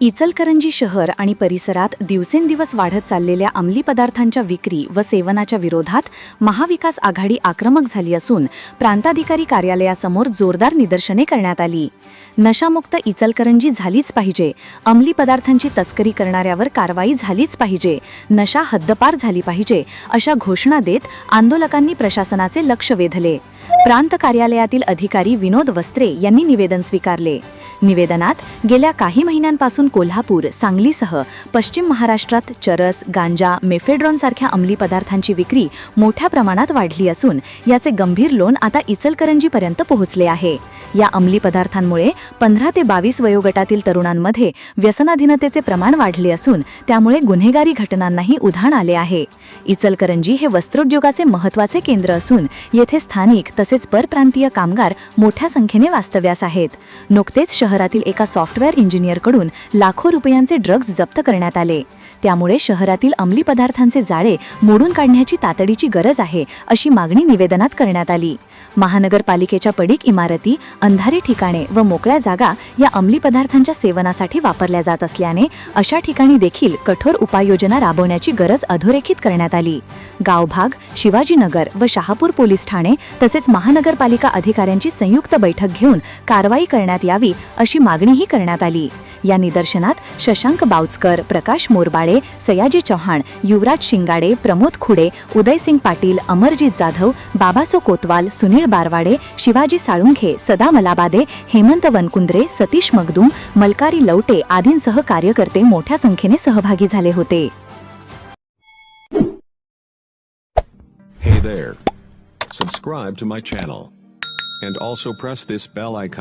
इचलकरंजी शहर आणि परिसरात दिवसेंदिवस वाढत चाललेल्या अंमली पदार्थांच्या विक्री व सेवनाच्या विरोधात महाविकास आघाडी आक्रमक झाली असून प्रांताधिकारी कार्यालयासमोर जोरदार निदर्शने करण्यात आली. नशामुक्त इचलकरंजी झालीच पाहिजे. अंमली पदार्थांची तस्करी करणाऱ्यावर कारवाई झालीच पाहिजे. नशा हद्दपार झाली पाहिजे अशा घोषणा देत आंदोलकांनी प्रशासनाचे लक्ष वेधले. प्रांत कार्यालयातील अधिकारी विनोद वस्त्रे यांनी निवेदन स्वीकारले. निवेदनात गेल्या काही महिन्यांपासून कोल्हापूर सांगलीसह पश्चिम महाराष्ट्रात चरस गांजा मेफेड्रॉन सारख्या अंमली पदार्थांची विक्री मोठ्या प्रमाणात वाढली असून याचे गंभीर लोन आता इचलकरंजीपर्यंत पोहोचले आहे. या अंमली पदार्थांमुळे पंधरा ते बावीस वयोगटातील तरुणांमध्ये व्यसनाधीनतेचे प्रमाण वाढले असून त्यामुळे गुन्हेगारी घटनांनाही उधाण आले आहे. इचलकरंजी हे वस्त्रोद्योगाचे महत्त्वाचे केंद्र असून येथे स्थानिक तसेच परप्रांतीय कामगार मोठ्या संख्येने वास्तव्यास आहेत. नुकतेच शहरातील एका सॉफ्टवेअर इंजिनियरकडून लाखो रुपयांचे ड्रग्ज जप्त करण्यात आले. त्यामुळे शहरातील अंमली पदार्थांचे जाळे मोडून काढण्याची तातडीची गरज आहे अशी मागणी निवेदनात करण्यात आली. महानगरपालिकेच्या पडीक इमारती अंधारी ठिकाणे व मोकळ्या जागा या अंमली पदार्थांच्या सेवनासाठी वापरल्या जात असल्याने अशा ठिकाणी देखील कठोर उपाययोजना राबवण्याची गरज अधोरेखित करण्यात आली. गावभाग शिवाजीनगर व शहापूर पोलीस ठाणे तसेच महानगरपालिका अधिकाऱ्यांची संयुक्त बैठक घेऊन कारवाई करण्यात यावी अशी मागणीही करण्यात आली या निदर्शनात शशांक बावचकर प्रकाश मोरबाळे सयाजी चव्हाण युवराज शिंगाडे प्रमोद खुडे उदयसिंग पाटील अमरजीत जाधव बाबासो कोतवाल सुनील बारवाडे शिवाजी साळुंखे सदा मलाबादे हेमंत वनकुंद्रे सतीश मगदूम मलकारी लवटे आदींसह कार्यकर्ते मोठ्या संख्येने सहभागी झाले होते Hey there. Subscribe to my channel. And also press this bell icon.